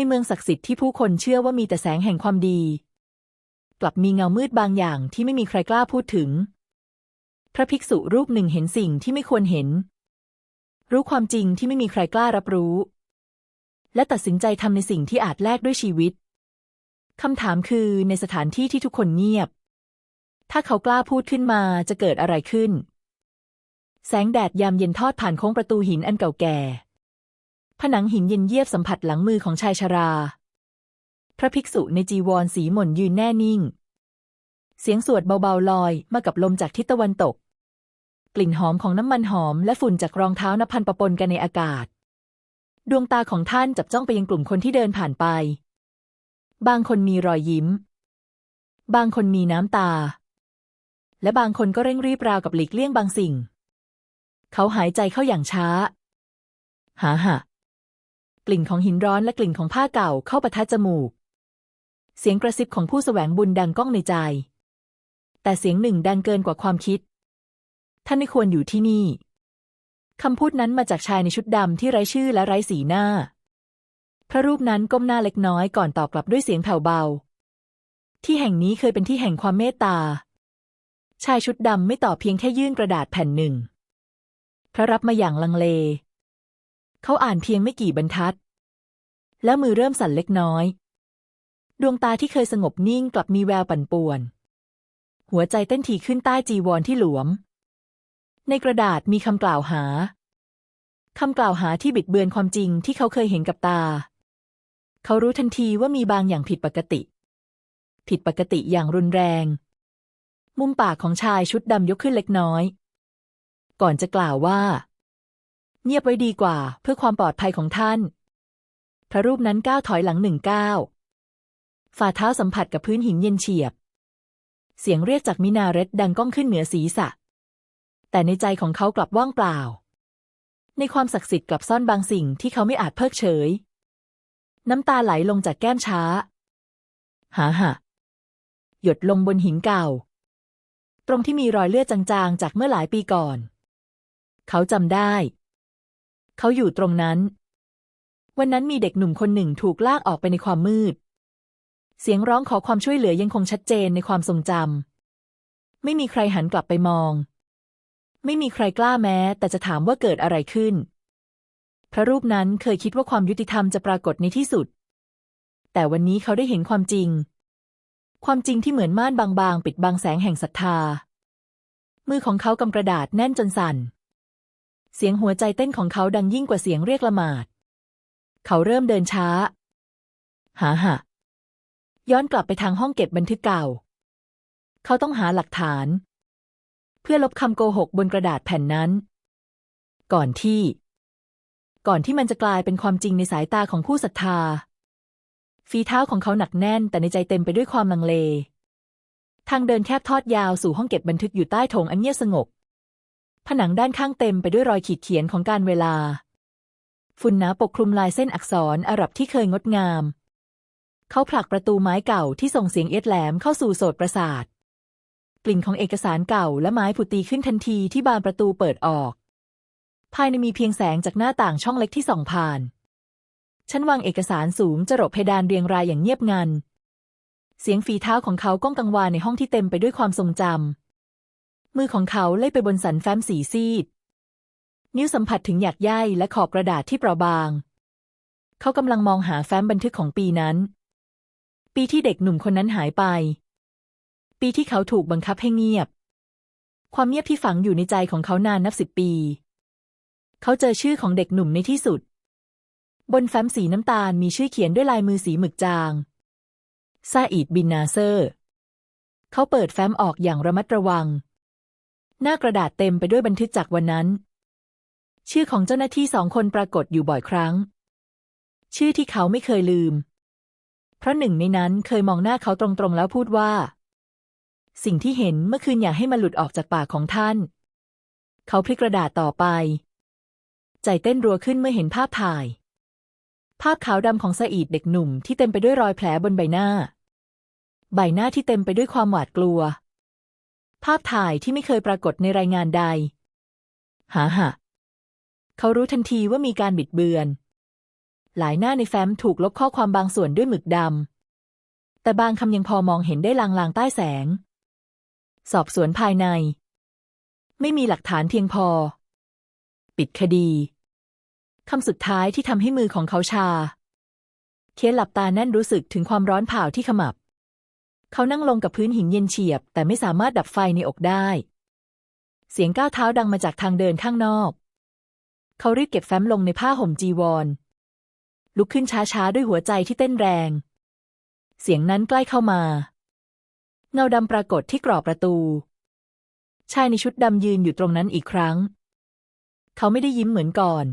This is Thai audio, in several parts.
ในเมืองศักดิ์สิทธิ์ที่ผู้คนเชื่อว่ามีแต่แสงแห่งความดี กลับมีเงามืดบางอย่างที่ไม่มีใครกล้าพูดถึง พระภิกษุรูปหนึ่งเห็นสิ่งที่ไม่ควรเห็น รู้ความจริงที่ไม่มีใครกล้ารับรู้ และตัดสินใจทำในสิ่งที่อาจแลกด้วยชีวิตคำถามคือในสถานที่ที่ทุกคนเงียบ ถ้าเขากล้าพูดขึ้นมาจะเกิดอะไรขึ้น แสงแดดยามเย็นทอดผ่านโค้งประตูหินอันเก่าแก่ ผนังหินเย็นเยียบสัมผัสหลังมือของชายชรา พระภิกษุในจีวรสีหม่นยืนแน่นิ่ง เสียงสวดเบาๆลอยมากับลมจากทิศตะวันตก กลิ่นหอมของน้ำมันหอมและฝุ่นจากรองเท้านับพันปะปนกันในอากาศ ดวงตาของท่านจับจ้องไปยังกลุ่มคนที่เดินผ่านไป บางคนมีรอยยิ้ม บางคนมีน้ำตา และบางคนก็เร่งรีบราวกับหลีกเลี่ยงบางสิ่ง เขาหายใจเข้าอย่างช้า หาหะ กลิ่นของหินร้อนและกลิ่นของผ้าเก่าเข้าปะทะจมูก เสียงกระซิบของผู้แสวงบุญดังก้องในใจ แต่เสียงหนึ่งดังเกินกว่าความคิด ท่านไม่ควรอยู่ที่นี่คำพูดนั้นมาจากชายในชุดดำที่ไร้ชื่อและไร้สีหน้า พระรูปนั้นก้มหน้าเล็กน้อยก่อนตอบกลับด้วยเสียงแผ่วเบา ที่แห่งนี้เคยเป็นที่แห่งความเมตตา ชายชุดดำไม่ตอบเพียงแค่ยื่นกระดาษแผ่นหนึ่ง พระรับมาอย่างลังเล เขาอ่านเพียงไม่กี่บรรทัด แล้วมือเริ่มสั่นเล็กน้อย ดวงตาที่เคยสงบนิ่งกลับมีแววปั่นป่วน หัวใจเต้นถี่ขึ้นใต้จีวรที่หลวม ในกระดาษมีคำกล่าวหาคำกล่าวหาที่บิดเบือนความจริงที่เขาเคยเห็นกับตา เขารู้ทันทีว่ามีบางอย่างผิดปกติ ผิดปกติอย่างรุนแรง มุมปากของชายชุดดำยกขึ้นเล็กน้อย ก่อนจะกล่าวว่า เงียบไว้ดีกว่า เพื่อความปลอดภัยของท่าน พระรูปนั้นก้าวถอยหลังหนึ่งก้าวฝ่าเท้าสัมผัสกับพื้นหินเย็นเฉียบ เสียงเรียกจากมินาเรตดังก้องขึ้นเหนือศีรษะ แต่ในใจของเขากลับว่างเปล่า ในความศักดิ์สิทธิ์กลับซ่อนบางสิ่งที่เขาไม่อาจเพิกเฉย น้ำตาไหลลงจากแก้มช้า หาหะหยดลงบนหินเก่า ตรงที่มีรอยเลือดจางๆ จากเมื่อหลายปีก่อน เขาจำได้ เขาอยู่ตรงนั้น วันนั้นมีเด็กหนุ่มคนหนึ่งถูกลากออกไปในความมืด เสียงร้องขอความช่วยเหลือยังคงชัดเจนในความทรงจำไม่มีใครหันกลับไปมอง ไม่มีใครกล้าแม้ แต่จะถามว่าเกิดอะไรขึ้น พระรูปนั้นเคยคิดว่าความยุติธรรมจะปรากฏในที่สุด แต่วันนี้เขาได้เห็นความจริง ความจริงที่เหมือนม่านบางๆ ปิดบังแสงแห่งศรัทธามือของเขากำกระดาษแน่นจนสั่น เสียงหัวใจเต้นของเขาดังยิ่งกว่าเสียงเรียกละหมาด เขาเริ่มเดินช้า หาหะ ย้อนกลับไปทางห้องเก็บบันทึกเก่า เขาต้องหาหลักฐาน เพื่อลบคำโกหกบนกระดาษแผ่นนั้น ก่อนที่ ก่อนที่มันจะกลายเป็นความจริงในสายตาของผู้ศรัทธา ฝีเท้าของเขาหนักแน่นแต่ในใจเต็มไปด้วยความลังเล ทางเดินแคบทอดยาวสู่ห้องเก็บบันทึกอยู่ใต้โถงอันเงียบสงบ ผนังด้านข้างเต็มไปด้วยรอยขีดเขียนของการเวลา ฝุ่นหนาปกคลุมลายเส้นอักษรอาหรับที่เคยงดงาม เขาผลักประตูไม้เก่าที่ส่งเสียงเอียดแหลมเข้าสู่โสดประสาท กลิ่นของเอกสารเก่าและไม้ผุตีขึ้นทันทีที่บานประตูเปิดออก ภายในมีเพียงแสงจากหน้าต่างช่องเล็กที่ส่องผ่านชั้นวางเอกสารสูงจรดเพดานเรียงรายอย่างเงียบงัน เสียงฝีเท้าของเขาก้องกังวานในห้องที่เต็มไปด้วยความทรงจำ มือของเขาเล่ยไปบนสันแฟ้มสีซีด นิ้วสัมผัสถึงหยักใยและขอบกระดาษที่เปราะบาง เขากำลังมองหาแฟ้มบันทึกของปีนั้น ปีที่เด็กหนุ่มคนนั้นหายไป ปีที่เขาถูกบังคับให้เงียบ ความเงียบที่ฝังอยู่ในใจของเขานานนับสิบปี เขาเจอชื่อของเด็กหนุ่มในที่สุด บนแฟ้มสีน้ำตาลมีชื่อเขียนด้วยลายมือสีหมึกจางซาอิดบินนาเซอร์ เขาเปิดแฟ้มออกอย่างระมัดระวัง หน้ากระดาษเต็มไปด้วยบันทึกจากวันนั้น ชื่อของเจ้าหน้าที่สองคนปรากฏอยู่บ่อยครั้ง ชื่อที่เขาไม่เคยลืม เพราะหนึ่งในนั้นเคยมองหน้าเขาตรงๆแล้วพูดว่า สิ่งที่เห็นเมื่อคืนอย่าให้มันหลุดออกจากปากของท่าน เขาพลิกกระดาษต่อไป ใจเต้นรัวขึ้นเมื่อเห็นภาพถ่าย ภาพขาวดำของซาอีดเด็กหนุ่มที่เต็มไปด้วยรอยแผลบนใบหน้า ใบหน้าที่เต็มไปด้วยความหวาดกลัว ภาพถ่ายที่ไม่เคยปรากฏในรายงานใด หาหะเขารู้ทันทีว่ามีการบิดเบือน หลายหน้าในแฟ้มถูกลบข้อความบางส่วนด้วยหมึกดำ แต่บางคำยังพอมองเห็นได้ลางๆใต้แสง สอบสวนภายใน ไม่มีหลักฐานเพียงพอ ปิดคดีคำสุดท้ายที่ทำให้มือของเขาชา เคียนหลับตาแน่นรู้สึกถึงความร้อนเผาที่ขมับ เขานั่งลงกับพื้นหินเย็นเฉียบ แต่ไม่สามารถดับไฟในอกได้ เสียงก้าวเท้าดังมาจากทางเดินข้างนอก เขารีบเก็บแฟ้มลงในผ้าห่มจีวร ลุกขึ้นช้าๆ ด้วยหัวใจที่เต้นแรง เสียงนั้นใกล้เข้ามา เงาดำปรากฏที่กรอบประตู ชายในชุดดำยืนอยู่ตรงนั้นอีกครั้ง เขาไม่ได้ยิ้มเหมือนก่อน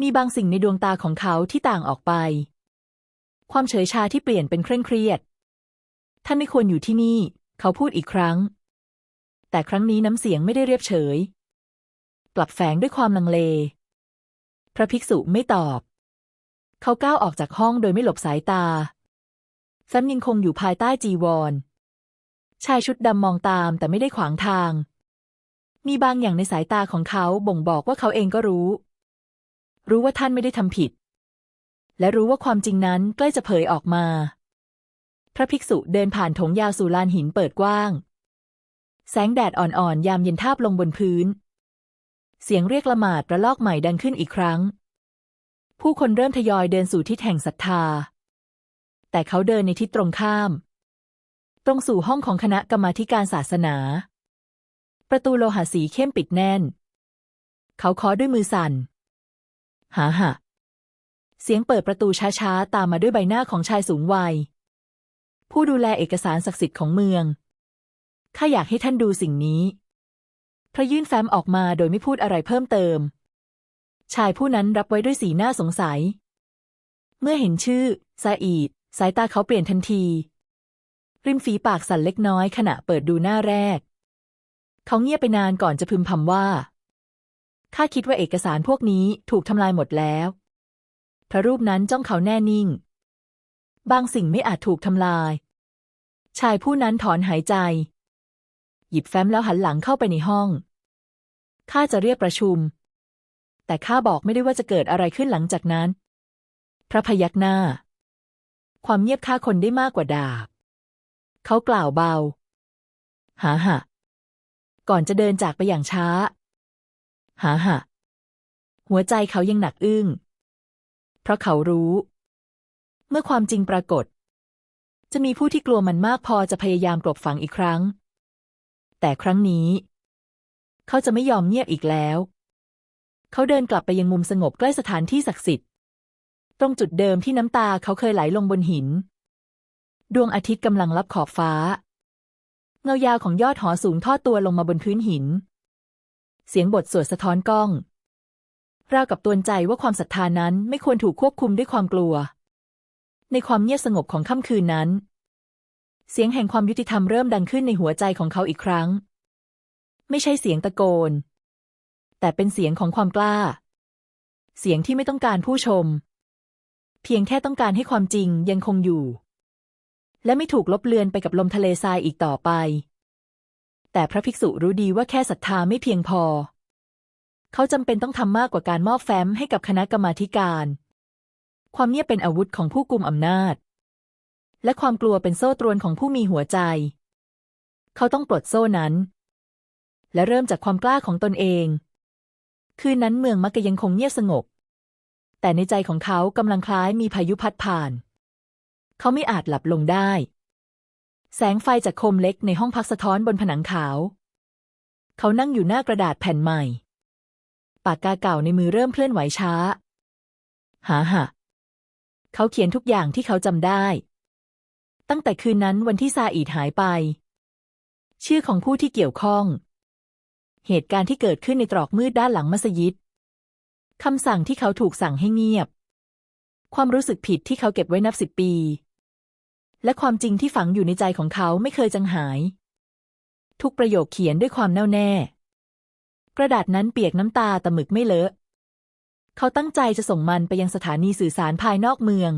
มีบางสิ่งในดวงตาของเขาที่ต่างออกไป ความเฉยชาที่เปลี่ยนเป็นเคร่งเครียด ท่านไม่ควรอยู่ที่นี่ เขาพูดอีกครั้ง แต่ครั้งนี้น้ำเสียงไม่ได้เรียบเฉย กลับแฝงด้วยความลังเล พระภิกษุไม่ตอบ เขาก้าวออกจากห้องโดยไม่หลบสายตาแฟ้มยังคงอยู่ภายใต้จีวร ชายชุดดำมองตามแต่ไม่ได้ขวางทาง มีบางอย่างในสายตาของเขาบ่งบอกว่าเขาเองก็รู้ รู้ว่าท่านไม่ได้ทำผิด และรู้ว่าความจริงนั้นใกล้จะเผยออกมา พระภิกษุเดินผ่านถงยาวสู่ลานหินเปิดกว้าง แสงแดดอ่อนๆ ยามเย็นทาบลงบนพื้น เสียงเรียกละหมาดระลอกใหม่ดังขึ้นอีกครั้ง ผู้คนเริ่มทยอยเดินสู่ทิศแห่งศรัทธา แต่เขาเดินในทิศตรงข้าม ตรงสู่ห้องของคณะกรรมาธิการศาสนา ประตูโลหะสีเข้มปิดแน่น เขาเคาะด้วยมือสั่น หาหะเสียงเปิดประตูช้าๆ ตามมาด้วยใบหน้าของชายสูงวัย ผู้ดูแลเอกสารศักดิ์สิทธิ์ของเมือง ข้าอยากให้ท่านดูสิ่งนี้ พระยื่นแฟ้มออกมาโดยไม่พูดอะไรเพิ่มเติม ชายผู้นั้นรับไว้ด้วยสีหน้าสงสัย เมื่อเห็นชื่อซาอีด สายตาเขาเปลี่ยนทันที ริมฝีปากสั่นเล็กน้อยขณะเปิดดูหน้าแรก เขาเงียบไปนานก่อนจะพึมพำว่า ข้าคิดว่าเอกสารพวกนี้ถูกทำลายหมดแล้ว พระรูปนั้นจ้องเขาแน่นิ่ง บางสิ่งไม่อาจถูกทำลาย ชายผู้นั้นถอนหายใจ หยิบแฟ้มแล้วหันหลังเข้าไปในห้อง ข้าจะเรียกประชุม แต่ข้าบอกไม่ได้ว่าจะเกิดอะไรขึ้นหลังจากนั้น พระพยักหน้า ความเงียบฆ่าคนได้มากกว่าดาบ เขากล่าวเบา หาหะ ก่อนจะเดินจากไปอย่างช้า หาหะ หัวใจเขายังหนักอึ้ง เพราะเขารู้ เมื่อความจริงปรากฏ จะมีผู้ที่กลัวมันมากพอจะพยายามกลบฝังอีกครั้ง แต่ครั้งนี้ เขาจะไม่ยอมเงียบอีกแล้ว เขาเดินกลับไปยังมุมสงบใกล้สถานที่ศักดิ์สิทธิ์ ตรงจุดเดิมที่น้ำตาเขาเคยไหลลงบนหิน ดวงอาทิตย์กำลังลับขอบฟ้า เงายาวของยอดหอสูงทอดตัวลงมาบนพื้นหิน เสียงบทสวดสะท้อนกล้องราวกับตวนใจว่าความศรัทธานั้นไม่ควรถูกควบคุมด้วยความกลัว ในความเงียบสงบของค่ำคืนนั้น เสียงแห่งความยุติธรรมเริ่มดังขึ้นในหัวใจของเขาอีกครั้ง ไม่ใช่เสียงตะโกน แต่เป็นเสียงของความกล้า เสียงที่ไม่ต้องการผู้ชม เพียงแค่ต้องการให้ความจริงยังคงอยู่ และไม่ถูกลบเลือนไปกับลมทะเลทรายอีกต่อไป แต่พระภิกษุรู้ดีว่าแค่ศรัทธาไม่เพียงพอ เขาจำเป็นต้องทำมากกว่าการมอบแฟ้มให้กับคณะกรรมาธิการ ความเงียบเป็นอาวุธของผู้กุมอำนาจ และความกลัวเป็นโซ่ตรวนของผู้มีหัวใจ เขาต้องปลดโซ่นั้น และเริ่มจากความกล้าของตนเอง คืนนั้นเมืองมักกะยังคงเงียบสงบ แต่ในใจของเขากำลังคล้ายมีพายุพัดผ่าน เขาไม่อาจหลับลงได้ แสงไฟจากโคมเล็กในห้องพักสะท้อนบนผนังขาว เขานั่งอยู่หน้ากระดาษแผ่นใหม่ ปากกาเก่าในมือเริ่มเคลื่อนไหวช้าหาหะ เขาเขียนทุกอย่างที่เขาจำได้ ตั้งแต่คืนนั้นวันที่ซาอีดหายไป ชื่อของผู้ที่เกี่ยวข้อง เหตุการณ์ที่เกิดขึ้นในตรอกมืดด้านหลังมัสยิดคำสั่งที่เขาถูกสั่งให้เงียบ ความรู้สึกผิดที่เขาเก็บไว้นับสิบปี และความจริงที่ฝังอยู่ในใจของเขาไม่เคยจางหาย ทุกประโยคเขียนด้วยความแน่วแน่ กระดาษนั้นเปียกน้ำตาแต่หมึกไม่เลอะ เขาตั้งใจจะส่งมันไปยังสถานีสื่อสารภายนอกเมือง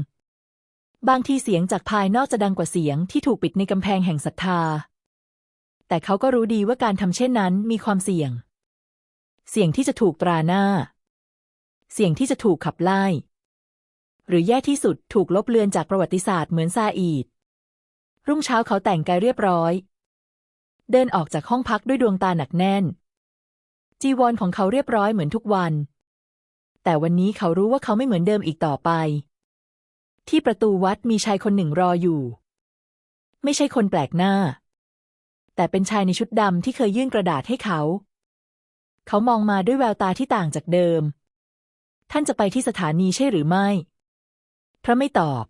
บางทีเสียงจากภายนอกจะดังกว่าเสียงที่ถูกปิดในกำแพงแห่งศรัทธา แต่เขาก็รู้ดีว่าการทำเช่นนั้นมีความเสี่ยง เสี่ยงที่จะถูกตราหน้า เสี่ยงที่จะถูกขับไล่ หรือแย่ที่สุดถูกลบเลือนจากประวัติศาสตร์เหมือนซาอีด รุ่งเช้าเขาแต่งกายเรียบร้อย เดินออกจากห้องพักด้วยดวงตาหนักแน่นจีวรของเขาเรียบร้อยเหมือนทุกวัน แต่วันนี้เขารู้ว่าเขาไม่เหมือนเดิมอีกต่อไป ที่ประตูวัดมีชายคนหนึ่งรออยู่ ไม่ใช่คนแปลกหน้า แต่เป็นชายในชุดดำที่เคยยื่นกระดาษให้เขา เขามองมาด้วยแววตาที่ต่างจากเดิม ท่านจะไปที่สถานีใช่หรือไม่ พระไม่ตอบ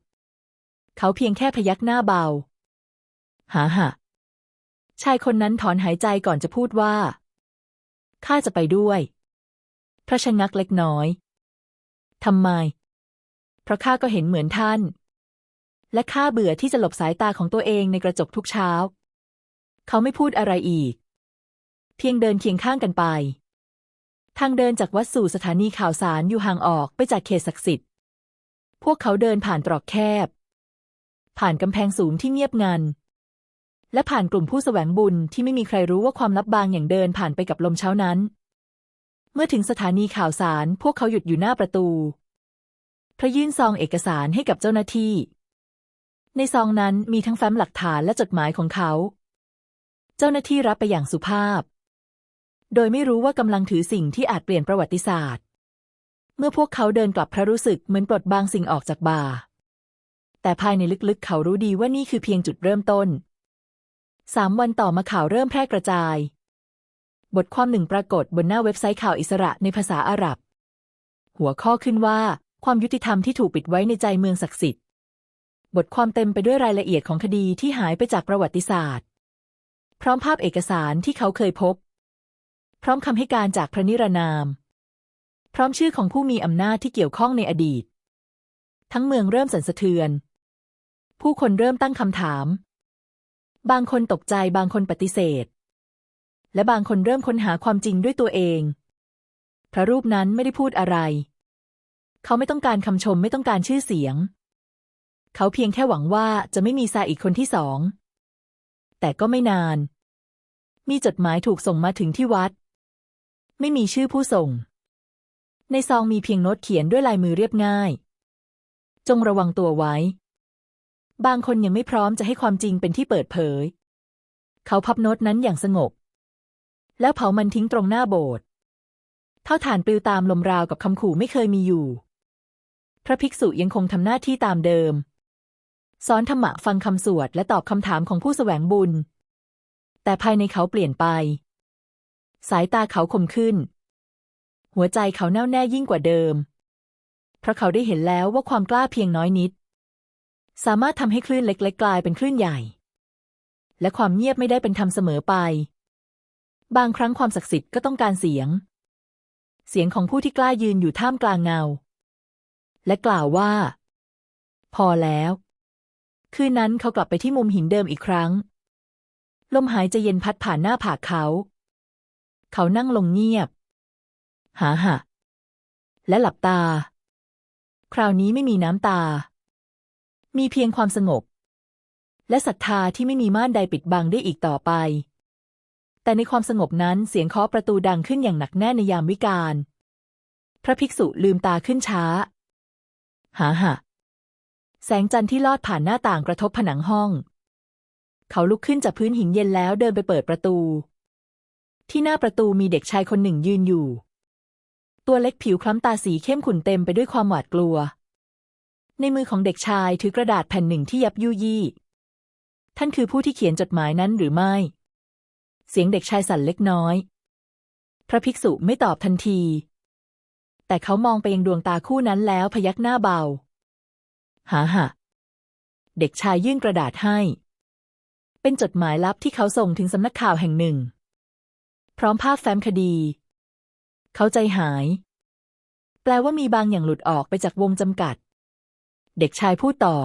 เขาเพียงแค่พยักหน้าเบา หาหะชายคนนั้นถอนหายใจก่อนจะพูดว่า ข้าจะไปด้วย พระชะงักเล็กน้อย ทำไม เพราะข้าก็เห็นเหมือนท่าน และข้าเบื่อที่จะหลบสายตาของตัวเองในกระจกทุกเช้า เขาไม่พูดอะไรอีก เพียงเดินเคียงข้างกันไป ทางเดินจากวัดสู่สถานีข่าวสารอยู่ห่างออกไปจากเขตศักดิ์สิทธิ์ พวกเขาเดินผ่านตรอกแคบ ผ่านกำแพงสูงที่เงียบงันและผ่านกลุ่มผู้แสวงบุญที่ไม่มีใครรู้ว่าความลับบางอย่างเดินผ่านไปกับลมเช้านั้น เมื่อถึงสถานีข่าวสาร พวกเขาหยุดอยู่หน้าประตู พระยื่นซองเอกสารให้กับเจ้าหน้าที่ ในซองนั้นมีทั้งแฟ้มหลักฐานและจดหมายของเขา เจ้าหน้าที่รับไปอย่างสุภาพ โดยไม่รู้ว่ากำลังถือสิ่งที่อาจเปลี่ยนประวัติศาสตร์ เมื่อพวกเขาเดินกลับพระรู้สึกเหมือนปลดบางสิ่งออกจากบ่า แต่ภายในลึกๆ เขารู้ดีว่านี่คือเพียงจุดเริ่มต้นสามวันต่อมาข่าวเริ่มแพร่กระจาย บทความหนึ่งปรากฏบนหน้าเว็บไซต์ข่าวอิสระในภาษาอาหรับ หัวข้อขึ้นว่า ความยุติธรรมที่ถูกปิดไว้ในใจเมืองศักดิ์สิทธิ์ บทความเต็มไปด้วยรายละเอียดของคดีที่หายไปจากประวัติศาสตร์ พร้อมภาพเอกสารที่เขาเคยพบ พร้อมคำให้การจากพระนิรนาม พร้อมชื่อของผู้มีอำนาจที่เกี่ยวข้องในอดีต ทั้งเมืองเริ่มสั่นสะเทือน ผู้คนเริ่มตั้งคำถาม บางคนตกใจบางคนปฏิเสธ และบางคนเริ่มค้นหาความจริงด้วยตัวเอง พระรูปนั้นไม่ได้พูดอะไร เขาไม่ต้องการคำชมไม่ต้องการชื่อเสียง เขาเพียงแค่หวังว่าจะไม่มีซาอีกคนที่สอง แต่ก็ไม่นาน มีจดหมายถูกส่งมาถึงที่วัด ไม่มีชื่อผู้ส่ง ในซองมีเพียงโน้ตเขียนด้วยลายมือเรียบง่าย จงระวังตัวไว้ บางคนยังไม่พร้อมจะให้ความจริงเป็นที่เปิดเผย เขาพับโน้ตนั้นอย่างสงบ แล้วเผามันทิ้งตรงหน้าโบสถ์เท่าฐานปลิวตามลมราวกับคำขู่ไม่เคยมีอยู่ พระภิกษุยังคงทำหน้าที่ตามเดิม สอนธรรมะฟังคำสวดและตอบคำถามของผู้แสวงบุญ แต่ภายในเขาเปลี่ยนไป สายตาเขาคมขึ้น หัวใจเขาแน่วแน่ยิ่งกว่าเดิม เพราะเขาได้เห็นแล้วว่าความกล้าเพียงน้อยนิด สามารถทำให้คลื่นเล็กๆกลายเป็นคลื่นใหญ่ และความเงียบไม่ได้เป็นธรรมเสมอไป บางครั้งความศักดิ์สิทธิ์ก็ต้องการเสียง เสียงของผู้ที่กล้ายืนอยู่ท่ามกลางเงา และกล่าวว่า พอแล้ว คืนนั้นเขากลับไปที่มุมหินเดิมอีกครั้ง ลมหายใจเย็นพัดผ่านหน้าผากเขา เขานั่งลงเงียบ หาหะและหลับตา คราวนี้ไม่มีน้ำตา มีเพียงความสงบ และศรัทธาที่ไม่มีม่านใดปิดบังได้อีกต่อไป แต่ในความสงบนั้นเสียงเคาะประตูดังขึ้นอย่างหนักแน่นในยามวิกาล พระภิกษุลืมตาขึ้นช้า หาหะแสงจันทร์ที่ลอดผ่านหน้าต่างกระทบผนังห้อง เขาลุกขึ้นจากพื้นหินเย็นแล้วเดินไปเปิดประตู ที่หน้าประตูมีเด็กชายคนหนึ่งยืนอยู่ ตัวเล็กผิวคล้ำตาสีเข้มขุ่นเต็มไปด้วยความหวาดกลัว ในมือของเด็กชายถือกระดาษแผ่นหนึ่งที่ยับยุยี่ ท่านคือผู้ที่เขียนจดหมายนั้นหรือไม่ เสียงเด็กชายสั่นเล็กน้อย พระภิกษุไม่ตอบทันที แต่เขามองไปยังดวงตาคู่นั้นแล้วพยักหน้าเบาหาหะเด็กชายยื่นกระดาษให้ เป็นจดหมายลับที่เขาส่งถึงสำนักข่าวแห่งหนึ่ง พร้อมภาพแฟ้มคดี เขาใจหาย แปลว่ามีบางอย่างหลุดออกไปจากวงจำกัด เด็กชายพูดต่อ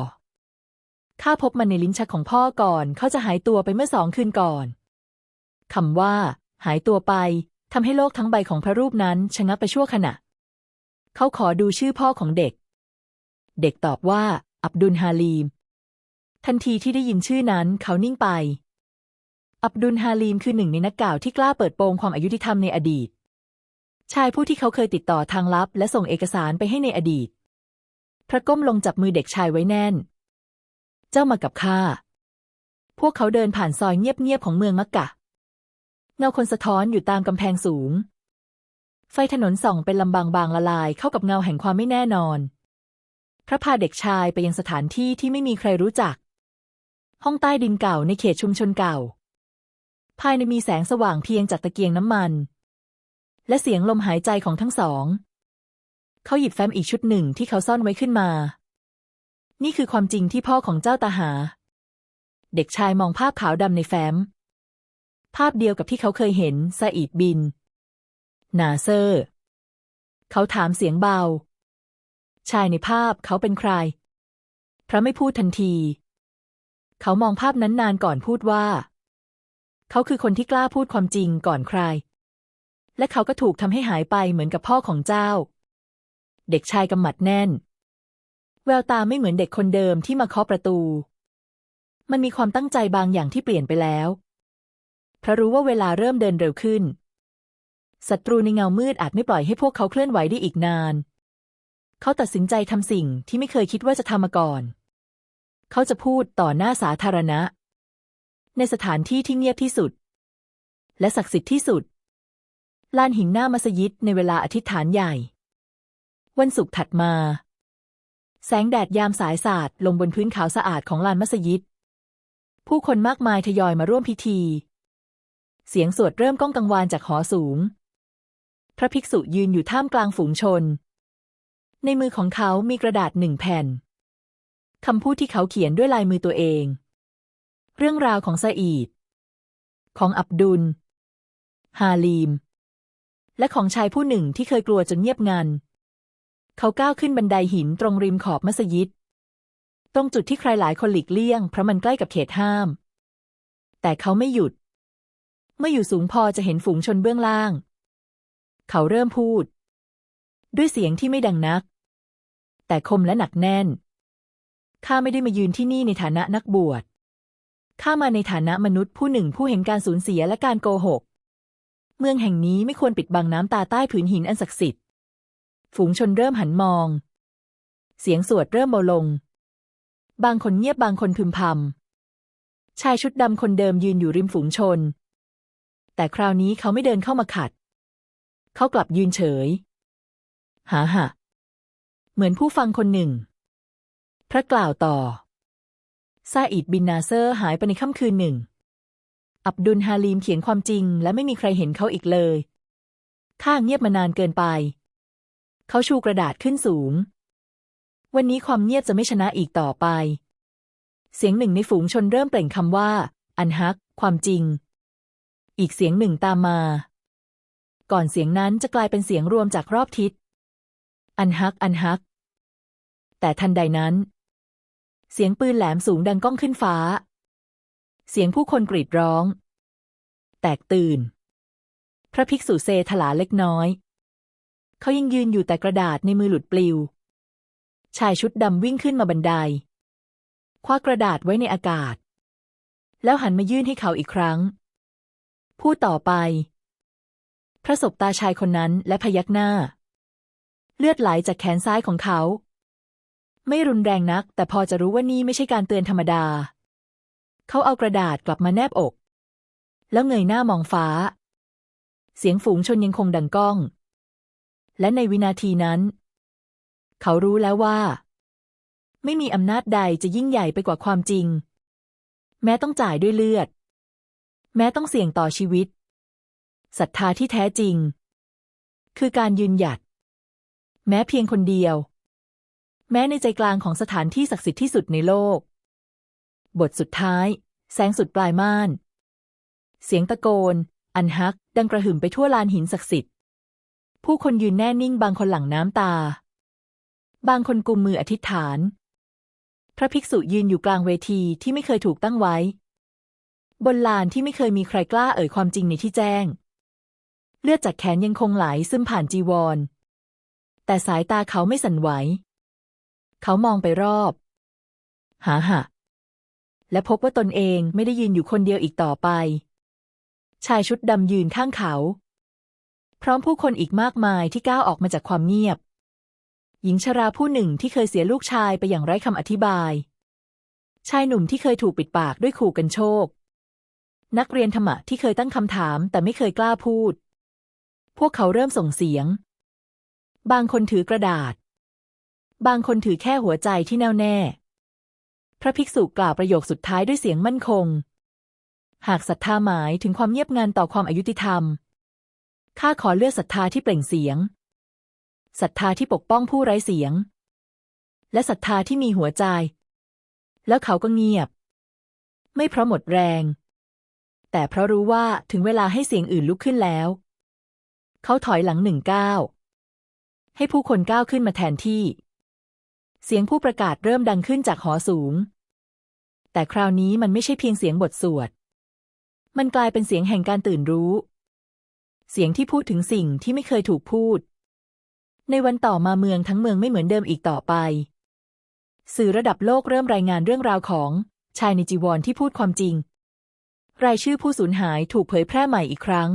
ข้าพบมันในลิ้นชักของพ่อก่อน เขาจะหายตัวไปเมื่อสองคืนก่อน คำว่า หายตัวไปทำให้โลกทั้งใบของพระรูปนั้นชะงักไปชั่วขณะ เขาขอดูชื่อพ่อของเด็ก เด็กตอบว่า อับดุลฮาลีม ทันทีที่ได้ยินชื่อนั้นเขานิ่งไป อับดุลฮาลีมคือหนึ่งในนักกล่าวที่กล้าเปิดโปงความอายุติธรรมในอดีต ชายผู้ที่เขาเคยติดต่อทางลับ และส่งเอกสารไปให้ในอดีต พระก้มลงจับมือเด็กชายไว้แน่น เจ้ามากับข้าพวกเขาเดินผ่านซอยเงียบๆของเมืองมักกะ เงาคนสะท้อนอยู่ตามกำแพงสูง ไฟถนนส่องเป็นลำบางบางละลายเข้ากับเงาแห่งความไม่แน่นอน พระพาเด็กชายไปยังสถานที่ที่ไม่มีใครรู้จัก ห้องใต้ดินเก่าในเขตชุมชนเก่า ภายในมีแสงสว่างเพียงจากตะเกียงน้ำมัน และเสียงลมหายใจของทั้งสอง เขาหยิบแฟ้มอีกชุดหนึ่งที่เขาซ่อนไว้ขึ้นมา นี่คือความจริงที่พ่อของเจ้าตาหา เด็กชายมองภาพขาวดำในแฟ้ม ภาพเดียวกับที่เขาเคยเห็นซาอีดบิน นาเซอร์ เขาถามเสียงเบา ชายในภาพเขาเป็นใคร พระไม่พูดทันที เขามองภาพนั้นนานก่อนพูดว่า เขาคือคนที่กล้าพูดความจริงก่อนใคร และเขาก็ถูกทำให้หายไปเหมือนกับพ่อของเจ้า เด็กชายกำหมัดแน่น แววตาไม่เหมือนเด็กคนเดิมที่มาเคาะประตู มันมีความตั้งใจบางอย่างที่เปลี่ยนไปแล้ว เพราะรู้ว่าเวลาเริ่มเดินเร็วขึ้น ศัตรูในเงามืดอาจไม่ปล่อยให้พวกเขาเคลื่อนไหวได้อีกนาน เขาตัดสินใจทำสิ่งที่ไม่เคยคิดว่าจะทำมาก่อน เขาจะพูดต่อหน้าสาธารณะ ในสถานที่ที่เงียบที่สุด และศักดิ์สิทธิ์ที่สุดลานหินหน้ามัสยิดในเวลาอธิษฐานใหญ่ วันศุกร์ถัดมา แสงแดดยามสายสาดลงบนพื้นขาวสะอาดของลานมัสยิด ผู้คนมากมายทยอยมาร่วมพิธี เสียงสวดเริ่มก้องกังวานจากหอสูง พระภิกษุยืนอยู่ท่ามกลางฝูงชน ในมือของเขามีกระดาษหนึ่งแผ่นคำพูดที่เขาเขียนด้วยลายมือตัวเอง เรื่องราวของซาอีด ของอับดุล ฮาลีม และของชายผู้หนึ่งที่เคยกลัวจนเงียบงัน เขาก้าวขึ้นบันไดหินตรงริมขอบมัสยิด ตรงจุดที่ใครหลายคนหลีกเลี่ยงเพราะมันใกล้กับเขตห้าม แต่เขาไม่หยุด เมื่ออยู่สูงพอจะเห็นฝูงชนเบื้องล่าง เขาเริ่มพูด ด้วยเสียงที่ไม่ดังนัก แต่คมและหนักแน่น ข้าไม่ได้มายืนที่นี่ในฐานะนักบวช ข้ามาในฐานะมนุษย์ผู้หนึ่งผู้เห็นการสูญเสียและการโกหก เมืองแห่งนี้ไม่ควรปิดบังน้ำตาใต้ผืนหินอันศักดิ์สิทธิ์ ฝูงชนเริ่มหันมอง เสียงสวดเริ่มเบาลง บางคนเงียบบางคนพึมพำชายชุดดำคนเดิมยืนอยู่ริมฝูงชน แต่คราวนี้เขาไม่เดินเข้ามาขัด เขากลับยืนเฉย หาหะเหมือนผู้ฟังคนหนึ่ง พระกล่าวต่อ ซาอิดบินนาเซอร์หายไปในค่ำคืนหนึ่ง อับดุลฮาลีมเขียนความจริง และไม่มีใครเห็นเขาอีกเลย ข้างเงียบมานานเกินไป เขาชูกระดาษขึ้นสูง วันนี้ความเงียบจะไม่ชนะอีกต่อไป เสียงหนึ่งในฝูงชนเริ่มเปล่งคำว่า อันฮัก ความจริง อีกเสียงหนึ่งตามมา ก่อนเสียงนั้นจะกลายเป็นเสียงรวมจากรอบทิศ อันฮัก อันฮัก แต่ทันใดนั้น เสียงปืนแหลมสูงดังก้องขึ้นฟ้า เสียงผู้คนกรีดร้อง แตกตื่น พระภิกษุเซถลาเล็กน้อย เขายังยืนอยู่แต่กระดาษในมือหลุดปลิว ชายชุดดำวิ่งขึ้นมาบันได คว้ากระดาษไว้ในอากาศ แล้วหันมายื่นให้เขาอีกครั้ง พูดต่อไป พระศพตาชายคนนั้นและพยักหน้า เลือดไหลจากแขนซ้ายของเขา ไม่รุนแรงนัก แต่พอจะรู้ว่านี่ไม่ใช่การเตือนธรรมดา เขาเอากระดาษกลับมาแนบอก แล้วเงยหน้ามองฟ้า เสียงฝูงชนยังคงดังก้อง และในวินาทีนั้น เขารู้แล้วว่า ไม่มีอำนาจใดจะยิ่งใหญ่ไปกว่าความจริง แม้ต้องจ่ายด้วยเลือด แม้ต้องเสี่ยงต่อชีวิตศรัทธาที่แท้จริง คือการยืนหยัด แม้เพียงคนเดียว แม้ในใจกลางของสถานที่ศักดิ์สิทธิ์ที่สุดในโลก บทสุดท้าย แสงสุดปลายม่าน เสียงตะโกน อันฮัก ดังกระหึ่มไปทั่วลานหินศักดิ์สิทธิ์ ผู้คนยืนแน่นิ่งบางคนหลั่งน้ำตา บางคนกุมมืออธิษฐาน พระภิกษุยืนอยู่กลางเวทีที่ไม่เคยถูกตั้งไว้ บนลานที่ไม่เคยมีใครกล้าเอ่ยความจริงในที่แจ้ง เลือดจากแขนยังคงไหลซึมผ่านจีวร แต่สายตาเขาไม่สั่นไหว เขามองไปรอบ หาหะและพบว่าตนเองไม่ได้ยืนอยู่คนเดียวอีกต่อไป ชายชุดดำยืนข้างเขา พร้อมผู้คนอีกมากมายที่ก้าวออกมาจากความเงียบ หญิงชราผู้หนึ่งที่เคยเสียลูกชายไปอย่างไร้คำอธิบาย ชายหนุ่มที่เคยถูกปิดปากด้วยขู่กันโชค นักเรียนธรรมะที่เคยตั้งคำถามแต่ไม่เคยกล้าพูด พวกเขาเริ่มส่งเสียง บางคนถือกระดาษ บางคนถือแค่หัวใจที่แน่วแน่ พระภิกษุกล่าวประโยคสุดท้ายด้วยเสียงมั่นคง หากศรัทธาหมายถึงความเงียบงันต่อความอายุติธรรม ข้าขอเลือกศรัทธาที่เปล่งเสียง ศรัทธาที่ปกป้องผู้ไร้เสียง และศรัทธาที่มีหัวใจ แล้วเขาก็เงียบ ไม่เพราะหมดแรง แต่เพราะรู้ว่าถึงเวลาให้เสียงอื่นลุกขึ้นแล้ว เขาถอยหลังหนึ่งก้าวให้ผู้คนก้าวขึ้นมาแทนที่ เสียงผู้ประกาศเริ่มดังขึ้นจากหอสูง แต่คราวนี้มันไม่ใช่เพียงเสียงบทสวด มันกลายเป็นเสียงแห่งการตื่นรู้ เสียงที่พูดถึงสิ่งที่ไม่เคยถูกพูด ในวันต่อมาเมืองทั้งเมืองไม่เหมือนเดิมอีกต่อไป สื่อระดับโลกเริ่มรายงานเรื่องราวของชายในจีวรที่พูดความจริง รายชื่อผู้สูญหายถูกเผยแพร่ใหม่อีกครั้ง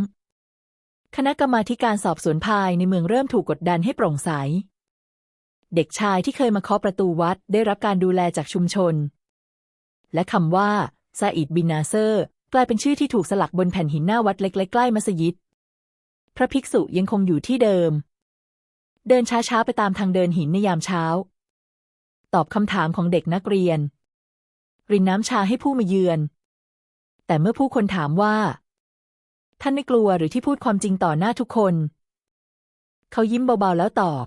คณะกรรมาการสอบสวนภายในเมืองเริ่มถูกกดดันให้โปร่งใส เด็กชายที่เคยมาเคาะประตูวัดได้รับการดูแลจากชุมชน และคำว่าซาอิดบินนาเซอร์ กลายเป็นชื่อที่ถูกสลักบนแผ่นหินหน้าวัดเล็กๆใกล้มัสยิด พระภิกษุยังคงอยู่ที่เดิม เดินช้าๆไปตามทางเดินหินในยามเช้า ตอบคำถามของเด็กนักเรียน รินน้ำชาให้ผู้มาเยือน แต่เมื่อผู้คนถามว่า ท่านไม่กลัวหรือที่พูดความจริงต่อหน้าทุกคน เขายิ้มเบาๆแล้วตอบ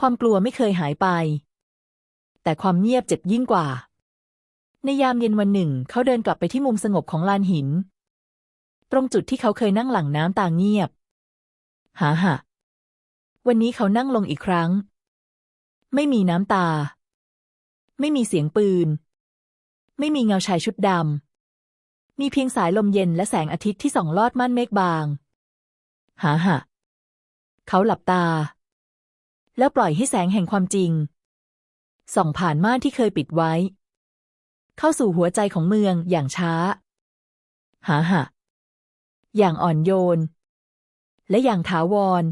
ความกลัวไม่เคยหายไป แต่ความเงียบเจ็บยิ่งกว่า ในยามเย็นวันหนึ่ง เขาเดินกลับไปที่มุมสงบของลานหิน ตรงจุดที่เขาเคยนั่งหลังน้ำตาเงียบ หาหะวันนี้เขานั่งลงอีกครั้ง ไม่มีน้ำตา ไม่มีเสียงปืน ไม่มีเงาชายชุดดำ มีเพียงสายลมเย็นและแสงอาทิตย์ที่ส่องลอดม่านเมฆบาง หาหะ เขาหลับตา แล้วปล่อยให้แสงแห่งความจริง ส่องผ่านม่านที่เคยปิดไว้ เข้าสู่หัวใจของเมืองอย่างช้า หาหะ อย่างอ่อนโยน และอย่างถาวร